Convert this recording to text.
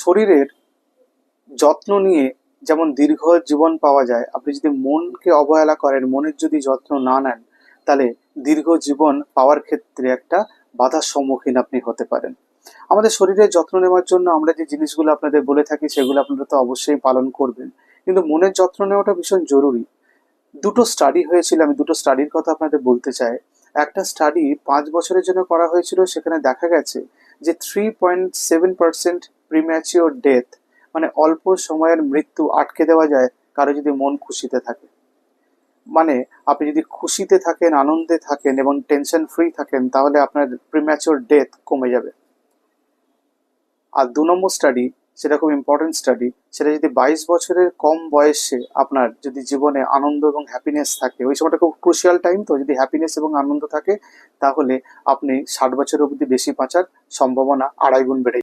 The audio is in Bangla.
শরীরের যত্ন নিয়ে যেমন দীর্ঘ জীবন পাওয়া যায়, আপনি যদি মনকে অবহেলা করেন, মনের যদি যত্ন না নেন, তাহলে দীর্ঘ জীবন পাওয়ার ক্ষেত্রে একটা বাধার সম্মুখীন আপনি হতে পারেন। আমাদের শরীরের যত্ন নেওয়ার জন্য আমরা যে জিনিসগুলো আপনাদের বলে থাকি, সেগুলো আপনারা তো অবশ্যই পালন করবেন। কিন্তু মনের যত্ন নেওয়াটা ভীষণ জরুরি। দুটো স্টাডি হয়েছিল, আমি দুটো স্টাডির কথা আপনাদের বলতে চাই। একটা স্টাডি পাঁচ বছরের জন্য করা হয়েছিল, সেখানে দেখা গেছে যে three point seven percent premature death মানে অল্প সময়ের মৃত্যু আটকে দেওয়া যায় কারও যদি মন খুশিতে থাকে। মানে আপনি যদি খুশিতে থাকেন, আনন্দে থাকেন এবং টেনশন ফ্রি থাকেন, তাহলে আপনার প্রিম্যাচিওর ডেথ কমে যাবে। আর দু নম্বর স্টাডি সেটা খুব ইম্পর্টেন্ট স্টাডি সেটা যদি বাইশ বছরের কম বয়সে আপনার যদি জীবনে আনন্দ এবং হ্যাপিনেস থাকে, ওই সময়টা খুব ক্রুশিয়াল টাইম তো, যদি হ্যাপিনেস এবং আনন্দ থাকে, তাহলে আপনি ষাট বছর অবধি বেশি বাঁচার সম্ভাবনা আড়াই গুণ বেড়ে